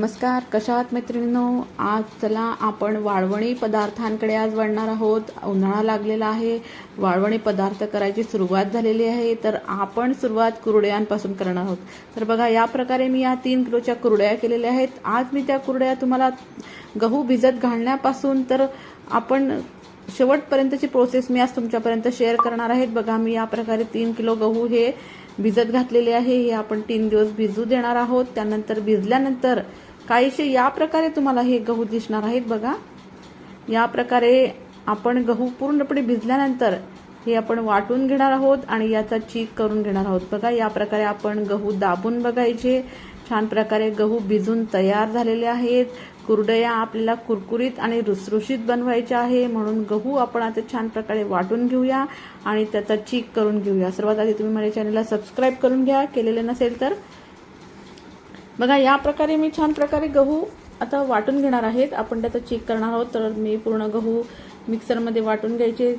नमस्कार कशा आहात मैत्रिणींनो? आज चला आपण वाळवणी पदार्थांकडे आज वळणार आहोत. उन्हाळा लागलेला आहे. वाळवणी पदार्थ करायची सुरुवात झालेली आहे तर आपण सुरुवात कुरड्यांपासून करणार आहोत. तर बघा या प्रकारे मी या तीन किलोच्या कुरड्या केलेल्या आहेत. आज मी त्या कुरड्या तुम्हाला गहू भिजत घालण्यापासून तर आपण शेवटपर्यंतची प्रोसेस मी आज तुमच्यापर्यंत शेअर करणार आहेत. बघा मी या प्रकारे तीन किलो गहू हे भिजत घातलेले आहे. हे आपण तीन दिवस भिजू देणार आहोत. त्यानंतर भिजल्यानंतर काहीसे या प्रकारे तुम्हाला हे गहू दिसणार आहेत बघा. या प्रकारे आपण गहू पूर्णपणे भिजल्यानंतर हे आपण वाटून घेणार आहोत आणि याचा चीक करून घेणार आहोत. बघा या प्रकारे आपण गहू दाबून बघायचे. छान प्रकारे गहू भिजून तयार झालेले आहेत. कुरडया आपल्याला कुरकुरीत आणि रुसरुशीत बनवायच्या आहे. म्हणून गहू आपण आता छान प्रकारे वाटून घेऊया आणि त्याचा चीक करून घेऊया. सर्वात आधी तुम्ही माझ्या चॅनलला सबस्क्राईब करून घ्या. केलेले नसेल तर बघा या प्रकारे मी छान प्रकारे गहू आता वाटून घेणार आहेत. आपण त्याचा चेक करणार आहोत. तर मी पूर्ण गहू मिक्सरमध्ये वाटून घ्यायचे.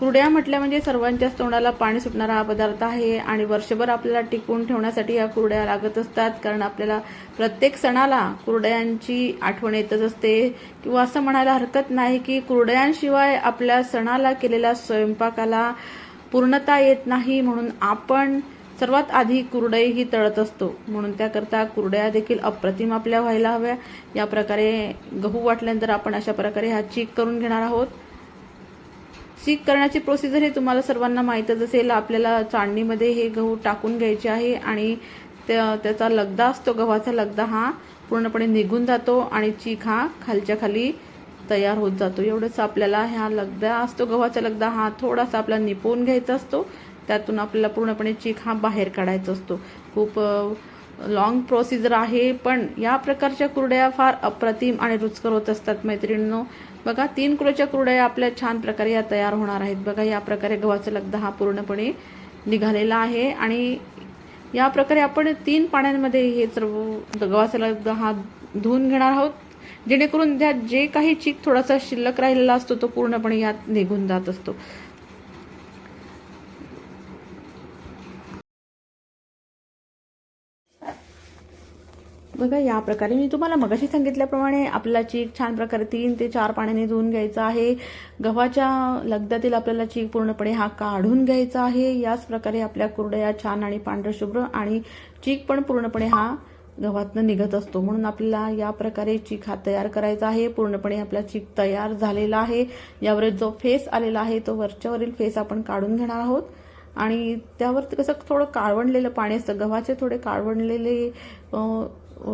कुरड्या म्हटल्या म्हणजे सर्वांच्याच तोंडाला पाणी सुटणारा हा पदार्थ आहे आणि वर्षभर आपल्याला टिकवून ठेवण्यासाठी या कुरड्या लागत असतात. कारण आपल्याला प्रत्येक सणाला कुरड्यांची आठवण येतच असते. किंवा असं म्हणायला हरकत नाही की कुरड्यांशिवाय आपल्या सणाला केलेल्या स्वयंपाकाला पूर्णता येत नाही. म्हणून आपण सर्वात आधी कुरडई ही तळत असतो. म्हणून त्याकरता कुरड्या देखील अप्रतिम आपल्या व्हायला हव्या. या प्रकारे गहू वाटल्यानंतर आपण अशा प्रकारे हा चीक करून घेणार आहोत. चीक करण्याची प्रोसिजर हे तुम्हाला सर्वांना माहीतच असेल. आपल्याला चाळणीमध्ये हे गहू टाकून घ्यायचे आहे आणि त्या- त्याचा लगदा असतो. गव्हाचा लगदा हा पूर्णपणे निघून जातो आणि चीक हा खालच्या खाली तयार होत जातो. एवढंच आपल्याला ह्या लगदा असतो गव्हाचा लगदा हा थोडासा आपला निपवून घ्यायचा असतो. त्यातून आपल्याला पूर्णपणे चीक हा बाहेर काढायचा असतो. खूप लॉंग प्रोसिजर आहे पण या प्रकारच्या कुरड्या फार अप्रतिम आणि रुचकर होत असतात मैत्रिणींनो. बघा तीन किलोच्या कुरड्या आपल्या छान प्रकारे या तयार होणार आहेत. बघा या प्रकारे गव्हाचा लगदा हा पूर्णपणे निघालेला आहे आणि या प्रकारे आपण तीन पाण्यांमध्ये हे सर्व गव्हाचा लगदा हा धुवून घेणार आहोत. जेणेकरून त्यात जे काही चीक थोडासा शिल्लक राहिलेला असतो तो पूर्णपणे यात निघून जात असतो. बघा या प्रकारे मी तुम्हाला मगाशी सांगितल्याप्रमाणे आपला चीक छान प्रकारे तीन ते चार पाण्याने धुवून घ्यायचा आहे. गव्हाच्या लगद्यातील आपल्याला चीक पूर्णपणे हा काढून घ्यायचा आहे. याच प्रकारे आपल्या कुरडया छान आणि पांढरशुभ्र आणि चीक पण पूर्णपणे हा गव्हातनं निघत असतो. म्हणून आपल्याला या प्रकारे चीक हा तयार करायचा आहे. पूर्णपणे आपला चीक तयार झालेला आहे. यावर जो फेस आलेला आहे तो वरच्यावरील फेस आपण काढून घेणार आहोत. आणि त्यावर कसं थोडं काळवणलेलं पाणी असतं. गव्हाचे थोडे काळवणलेले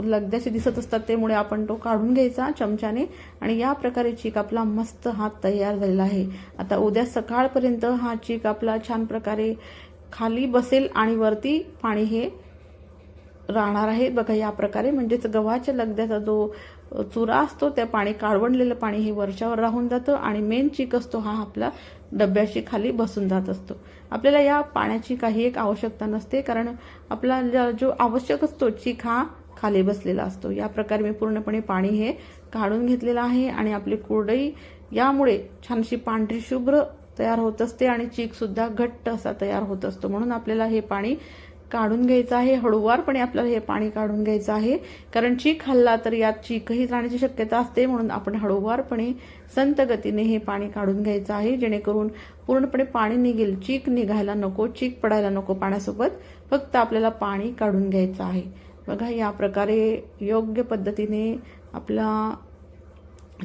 लगद्याचे दिसत असतात. त्यामुळे आपण तो काढून घ्यायचा चमच्याने. आणि या प्रकारे चीक आपला मस्त हा तयार झालेला आहे. आता उद्या सकाळपर्यंत हा चीक आपला छान प्रकारे खाली बसेल आणि वरती पाणी हे राहणार आहे. बघा या प्रकारे म्हणजेच गव्हाच्या लगद्याचा जो चुरा असतो त्या पाणी काळवणलेलं पाणी हे वरच्यावर राहून जातं आणि मेन चीक असतो हा आपला डब्याशी खाली बसून जात असतो. आपल्याला या पाण्याची काही एक आवश्यकता नसते कारण आपला जो आवश्यक असतो चीक हा खाली बसलेला असतो. या प्रकारे मी पूर्णपणे पाणी हे काढून घेतलेलं आहे आणि आपली कुरडई यामुळे छानशी पांढरी शुभ्र तयार होत असते आणि चीकसुद्धा घट्ट असा तयार होत असतो. म्हणून आपल्याला हे पाणी काढून घ्यायचं आहे हळूवारपणे आपल्याला हे पाणी काढून घ्यायचं आहे. कारण चीक हल्ला तर यात चीकही जाण्याची शक्यता असते म्हणून आपण हळूवारपणे संत गतीने हे पाणी काढून घ्यायचं आहे. जेणेकरून पूर्णपणे पाणी निघेल. चीक निघायला नको चीक पडायला नको पाण्यासोबत. फक्त आपल्याला पाणी काढून घ्यायचं आहे. बघा या प्रकारे योग्य पद्धतीने आपला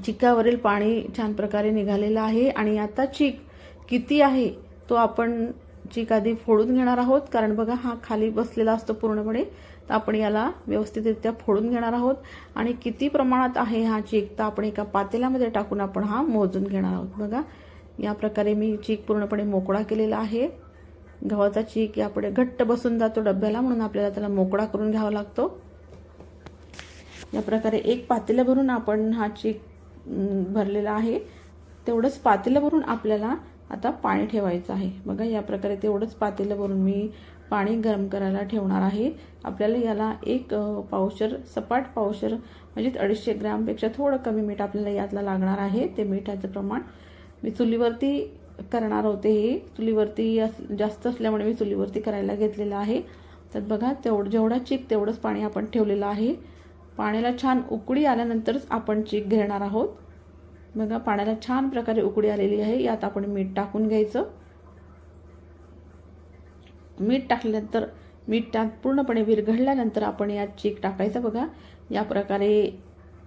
चिकावरील पाणी छान प्रकारे निघालेलं आहे. आणि आता चीक किती आहे तो आपण चीक आधी फोडून घेणार आहोत कारण बघा हा खाली बसलेला असतो पूर्णपणे तर आपण याला व्यवस्थितरित्या फोडून घेणार आहोत. आणि किती प्रमाणात आहे हा चीक तर आपण एका पातेल्यामध्ये टाकून आपण हा मोजून घेणार आहोत. बघा या प्रकारे मी चीक पूर्णपणे मोकळा केलेला आहे. गव्हाचा चीक यापुढे घट्ट बसून जातो डब्याला म्हणून आपल्याला त्याला मोकळा करून घ्यावा लागतो. या प्रकारे एक पातेलं भरून आपण हा चीक भरलेला आहे. तेवढंच पातेलं भरून आपल्याला आता पाणी ठेवायचं आहे. बघा या प्रकारे तेवढंच पातेलं भरून मी पाणी गरम करायला ठेवणार आहे. आपल्याला याला एक पावशर सपाट पावशर म्हणजे अडीचशे ग्रॅमपेक्षा थोडं कमी मीठ आपल्याला यातला लागणार आहे. ते मिठाचं प्रमाण मी चुलीवरती करणार होते हे. चुलीवरती अस- जास्त असल्यामुळे मी चुलीवरती करायला घेतलेलं आहे. तर बघा तेवढं जेवढा चीक तेवढंच पाणी आपण ठेवलेलं आहे. पाण्याला छान उकळी आल्यानंतरच आपण चीक घेणार आहोत. बघा पाण्याला छान प्रकारे उकडी आलेली आहे. यात आपण मीठ टाकून घ्यायचं. मीठ टाकल्यानंतर मीठ त्यात पूर्णपणे विरघळल्यानंतर आपण यात चीक टाकायचं बघा. या प्रकारे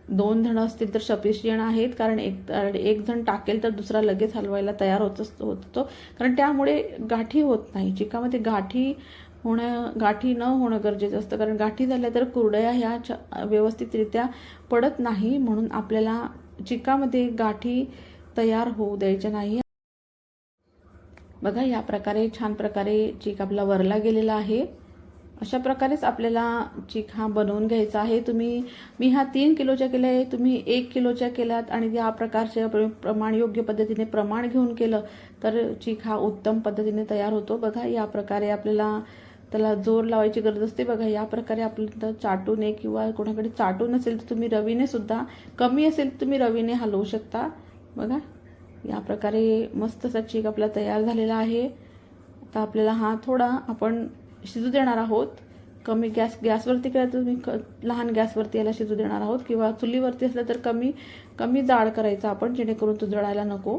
दोन जण असतील तर सफिशियंट आहेत कारण एक एक जण टाकेल तर दुसरा लगेच हलवायला तयार होत असतो होतो कारण त्यामुळे गाठी होत नाही. चिकामध्ये गाठी होणं गाठी न होणं गरजेचं असतं. कारण गाठी झाल्या तर कुरडया ह्या छ व्यवस्थितरित्या पडत नाही. म्हणून आपल्याला चिकामध्ये गाठी तयार होऊ द्यायच्या नाही. बघा या प्रकारे छान प्रकारे चीक आपला वरला गेलेला आहे. अशा प्रकारेच आपल्याला चीक हा बनवून घ्यायचा आहे. तुम्ही मी हा तीन किलोच्या केला आहे तुम्ही एक किलोच्या केलात आणि या प्रकारच्या प्रमाण योग्य पद्धतीने प्रमाण घेऊन केलं तर चीक हा उत्तम पद्धतीने तयार होतो. बघा या प्रकारे आपल्याला त्याला जोर लावायची गरज असते. बघा या प्रकारे आपल्याला चाटूने किंवा कोणाकडे चाटून असेल तर तुम्ही रवीने सुद्धा कमी असेल तर तुम्ही रवीने हलवू शकता. बघा या प्रकारे मस्त असा चीक आपला तयार झालेला आहे. आता आपल्याला हा थोडा आपण शिजू देणार आहोत. कमी गॅस गॅसवरती करायचं तुम्ही क लहान गॅसवरती याला शिजू देणार आहोत किंवा चुलीवरती असलं तर कमी कमी जाड करायचं आपण जेणेकरून तो जळायला नको.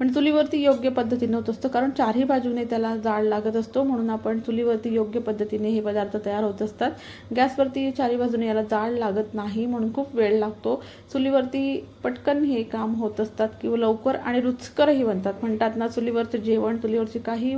पण चुलीवरती योग्य पद्धतीने होत असतं कारण चारही बाजूने त्याला जाळ लागत असतो म्हणून आपण चुलीवरती योग्य पद्धतीने हे पदार्थ तयार होत असतात. गॅसवरती चारही बाजूने याला जाळ लागत नाही म्हणून खूप वेळ लागतो. चुलीवरती पटकन हे काम होत असतात किंवा लवकर आणि रुचकरही बनतात. म्हणतात ना चुलीवरचं जेवण चुलीवरची काही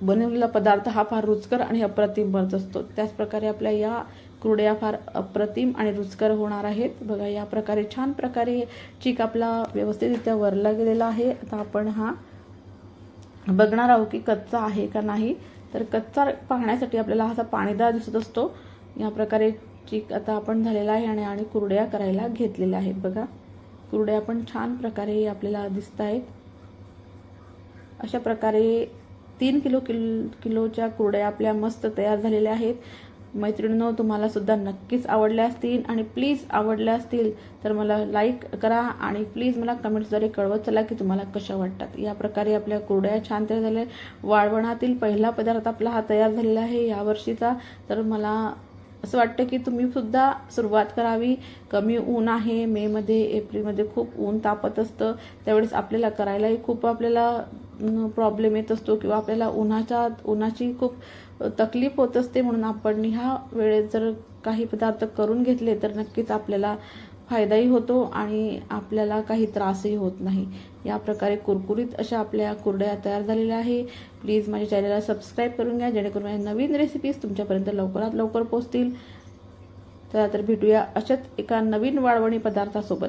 बनवलेला पदार्थ हा फार रुचकर आणि अप्रतिम बनत असतो. त्याचप्रकारे आपल्या या कुरड्या फार अप्रतिम आणि रुचकर होणार आहेत. बघा या प्रकारे छान प्रकारे चीक आपला व्यवस्थितरित्या वरला गेलेला आहे. आता आपण हा बघणार आहोत की कच्चा आहे का नाही. तर कच्चा पाहण्यासाठी आपल्याला असा पाणीदार दिसत असतो. या प्रकारे चीक आता आपण झालेला आहे आणि आणि कुरड्या करायला घेतलेल्या आहेत. बघा कुरड्या पण छान प्रकारे आपल्याला दिसत आहेत. अशा प्रकारे तीन किलो किल किलोच्या कुरड्या आपल्या मस्त तयार झालेल्या आहेत. मैत्रिणींनो तुम्हाला सुद्धा नक्कीच आवडल्या असतील आणि प्लीज आवडल्या असतील तर मला लाईक करा आणि प्लीज मला कमेंट्सद्वारे कळवत चला की तुम्हाला कशा वाटतात. या प्रकारे आपल्या कुरड्या छान तयार झाल्या. वाळवणातील पहिला पदार्थ आपला हा तयार झालेला आहे यावर्षीचा तर मला असं वाटतं की तुम्ही सुद्धा सुरुवात करावी. कमी ऊन आहे. मेमध्ये एप्रिलमध्ये खूप ऊन तापत असतं. त्यावेळेस आपल्याला करायलाही खूप आपल्याला प्रॉब्लेम येत असतो किंवा आपल्याला उन्हाच्या उन्हाची खूप तकलीफ होत असते म्हणून आपण ह्या वेळेत जर काही पदार्थ करून घेतले तर नक्कीच आपल्याला फायदाही होतो आणि आपल्याला काही त्रासही होत नाही. या प्रकारे कुरकुरीत अशा आपल्या कुरड्या तयार झालेल्या आहे. प्लीज माझ्या चॅनलला सबस्क्राईब करून घ्या जेणेकरून माझ्या नवीन रेसिपीज तुमच्यापर्यंत लवकरात लवकर पोचतील चला तर भेटूया अशाच एका नवीन वाळवणी पदार्थासोबत.